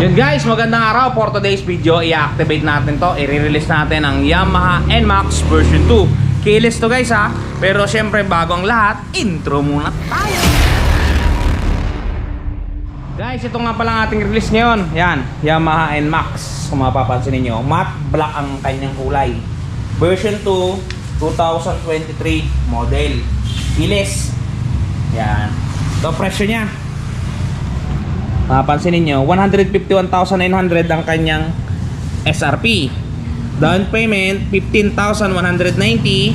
Yun guys, magandang araw for today's video. I-activate natin to. I-release natin ang Yamaha NMAX version 2. Keyless to guys ha. Pero syempre bago ang lahat, intro muna tayo. Guys, ito nga pala ang ating release ngayon. Yan, Yamaha NMAX. Kung mapapansin ninyo, matte black ang kanyang kulay. Version 2, 2023 model. Keyless. Yan. Ito presyo niya. Mapapansin ninyo, 151,900 ang kanyang SRP. Down payment, 15,190.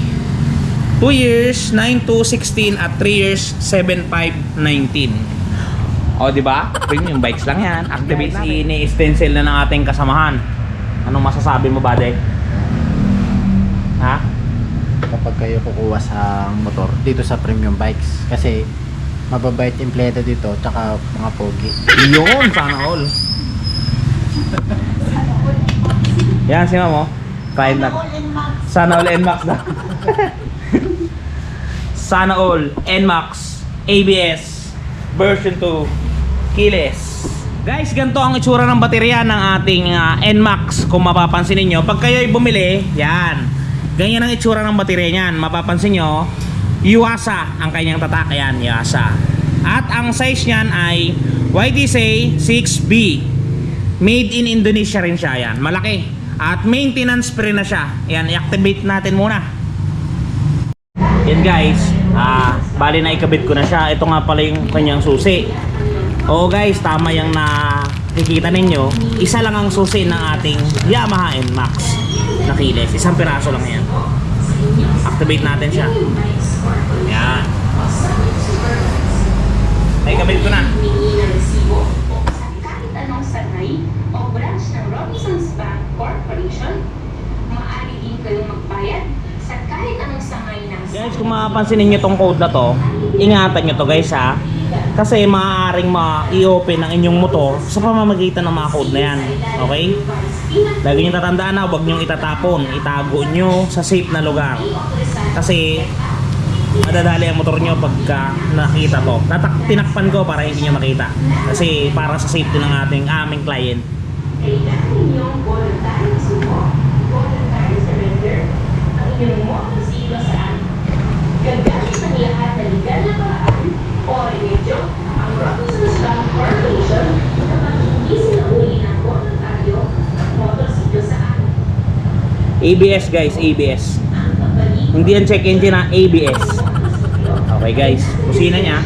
2 years, 9,216 at 3 years, 7,519. O, di ba? Premium bikes lang yan. Activate ini-stencil na ng ating kasamahan. Anong masasabi mo, Bade? Ha? kapag kayo kukuha sa motor dito sa premium bikes kasi mababait impledo dito tsaka mga pogi Yun, sana all. Yan, si Mamo. Pride na. Sana all NMAX na. sana all NMAX ABS version 2 keyless. Guys, ganito ang itsura ng baterya ng ating ah, NMAX kung mapapansin niyo. Pag kayo ay bumili, yan. Ganyan ang itsura ng baterya niyan. Mapapansin niyo, Yuasa ang kanyang tatak. Yan, Yuasa. At ang size niyan ay YTC 6B. Made in Indonesia rin siya yan. Malaki. At maintenance free na siya. Yan, i-activate natin muna. Yan guys. Ah, bali na ikabit ko na siya. Ito nga pala yung kanyang susi. Oo guys, tama yung nakikita ninyo. Isa lang ang susi ng ating Yamaha NMAX na keyless. Isang piraso lang yan. Activate natin siya. Yan. Naikabit ko na. o branch ng Robinsons Bank Corporation, maaari din kayong magbayad sa kahit anong sangay ng Guys, kung mapapansin ninyo tong code na to, ingatan nyo to guys ha. Kasi maaaring ma-i-open ang inyong motor sa pamamagitan ng mga code na yan. Okay? Lagi nyo tatandaan na, huwag nyo itatapon. Itago nyo sa safe na lugar. Kasi madadali ang motor nyo pagka nakita to. Tatak tinakpan ko para hindi nyo makita. Kasi para sa safety ng ating aming client. kailangan ninyong voluntary sumo, voluntary surrender ang inyong motorsiklo sa amin. Gagamit ang lahat ng legal na paraan o remedyo ang Robinsons Bank Corporation kapag hindi sila uli ng voluntaryo motorsiklo sa amin. ABS guys, ABS. Hindi yan check engine ha, ABS. Okay guys, kusina niya.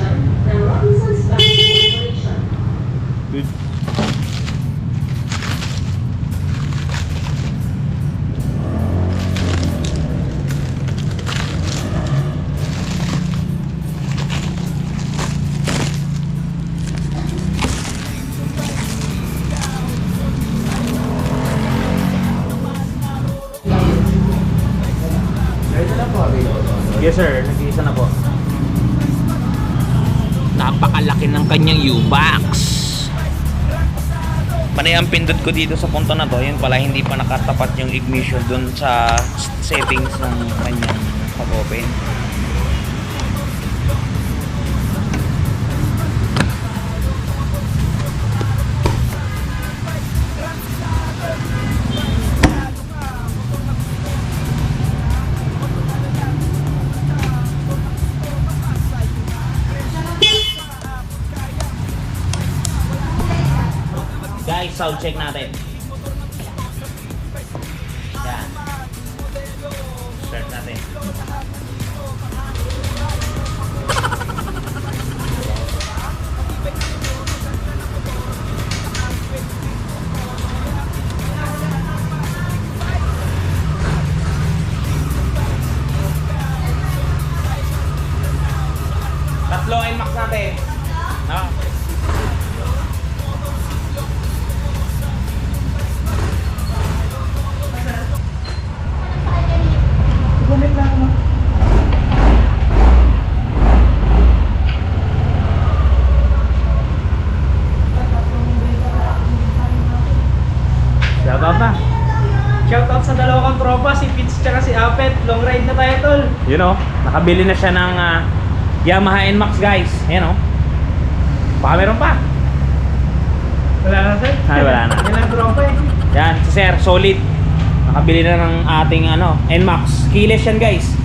Yes sir, nag-iisa na po. Napakalaki ng kanyang U-Box. Panay ang pindot ko dito sa punto na to, yun pala hindi pa nakatapat yung ignition dun sa settings ng kanyang pag-open. Sound check natin. Yan. Start natin. Shoutout na. Shoutout sa dalawang tropa, si Pitch tsaka si Apet. Long ride na tayo, tol. You know, nakabili na siya ng ah, Yamaha NMAX guys. Ayan o. Baka meron pa. Wala na sir. Ay, wala na. Yan ang tropa eh. Yan, si Sir, solid. Nakabili na ng ating ano, NMAX. Keyless yan guys.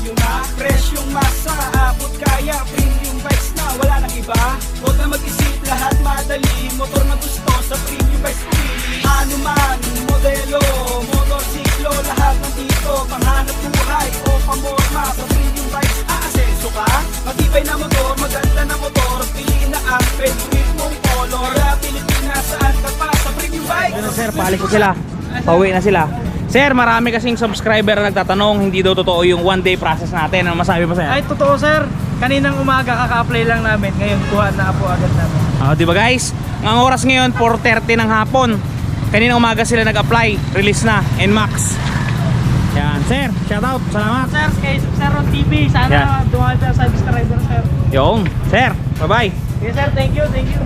Yun na. Presyong masa, abot kaya Premium bikes na, wala nang iba. Huwag na mag-isip, lahat madali. Motor na gusto, sa premium bikes pumili Ano man, modelo, motorsiklo Lahat nandito, panghanap buhay O pamorma, sa premium bikes. Aasenso ka, matibay na motor Maganda na motor, piliin na ang favorite mong color. Kaya Pilipinas, saan ka pa sa premium bikes? Ano sir, paalis na sila. Pauwi na sila. Sir, marami kasing subscriber na nagtatanong, hindi daw totoo yung one day process natin. Ano masabi mo sir? Ay, totoo sir. Kaninang umaga kaka-apply lang namin. Ngayon, kuha na po agad namin. Ah, di ba guys? Ang oras ngayon 4:30 ng hapon. Kanina umaga sila nag-apply, release na NMAX. Yan, sir, shout out. Salamat. Sir, kay Sir Ron TV. Sana Yeah. dumami tayo sa subscriber sir. Yung, sir, bye-bye. Okay sir, thank you, thank you.